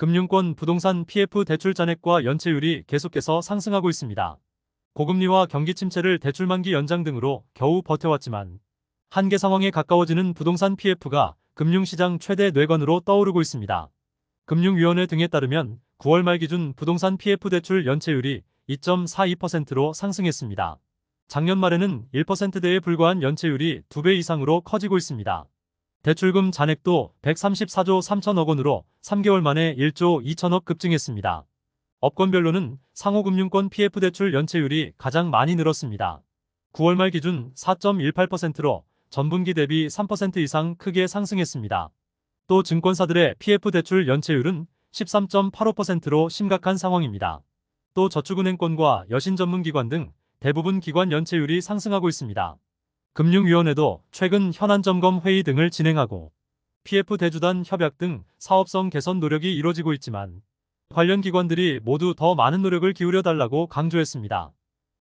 금융권 부동산 PF 대출 잔액과 연체율이 계속해서 상승하고 있습니다. 고금리와 경기 침체를 대출 만기 연장 등으로 겨우 버텨왔지만 한계 상황에 가까워지는 부동산 PF가 금융시장 최대 뇌관으로 떠오르고 있습니다. 금융위원회 등에 따르면 9월 말 기준 부동산 PF 대출 연체율이 2.42%로 상승했습니다. 작년 말에는 1%대에 불과한 연체율이 2배 이상으로 커지고 있습니다. 대출금 잔액도 134조 3천억 원으로 3개월 만에 1조 2천억 급증했습니다. 업권별로는 상호금융권 PF 대출 연체율이 가장 많이 늘었습니다. 9월 말 기준 4.18%로 전분기 대비 3% 이상 크게 상승했습니다. 또 증권사들의 PF 대출 연체율은 13.85%로 심각한 상황입니다. 또 저축은행권과 여신 전문기관 등 대부분 기관 연체율이 상승하고 있습니다. 금융위원회도 최근 현안 점검 회의 등을 진행하고 PF 대주단 협약 등 사업성 개선 노력이 이뤄지고 있지만 관련 기관들이 모두 더 많은 노력을 기울여 달라고 강조했습니다.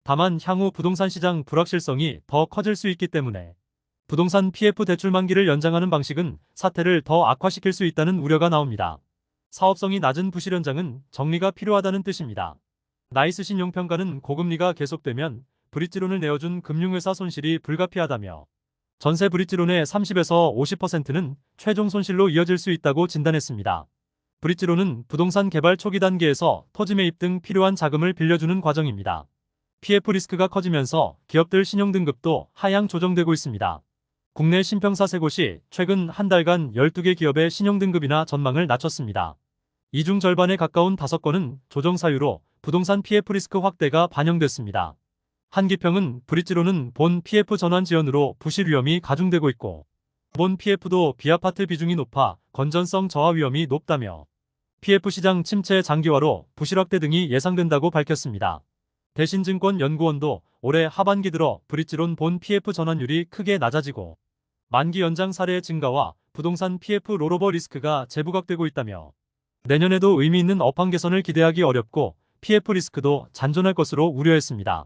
다만 향후 부동산 시장 불확실성이 더 커질 수 있기 때문에 부동산 PF 대출 만기를 연장하는 방식은 사태를 더 악화시킬 수 있다는 우려가 나옵니다. 사업성이 낮은 부실 현장은 정리가 필요하다는 뜻입니다. 나이스 신용평가는 고금리가 계속되면 브릿지론을 내어준 금융회사 손실이 불가피하다며 전세 브릿지론의 30에서 50%는 최종 손실로 이어질 수 있다고 진단했습니다. 브릿지론은 부동산 개발 초기 단계에서 토지 매입 등 필요한 자금을 빌려주는 과정입니다. PF 리스크가 커지면서 기업들 신용 등급도 하향 조정되고 있습니다. 국내 신평사 세곳이 최근 한 달간 12개 기업의 신용 등급이나 전망을 낮췄습니다. 이중 절반에 가까운 5건은 조정 사유로 부동산 PF 리스크 확대가 반영됐습니다. 한기평은 브릿지로는 본 PF 전환 지연으로 부실 위험이 가중되고 있고 본 PF도 비아파트 비중이 높아 건전성 저하 위험이 높다며 PF 시장 침체 장기화로 부실 확대 등이 예상된다고 밝혔습니다. 대신증권 연구원도 올해 하반기 들어 브릿지론 본 PF 전환율이 크게 낮아지고 만기 연장 사례의 증가와 부동산 PF 롤오버 리스크가 재부각되고 있다며 내년에도 의미 있는 업황 개선을 기대하기 어렵고 PF 리스크도 잔존할 것으로 우려했습니다.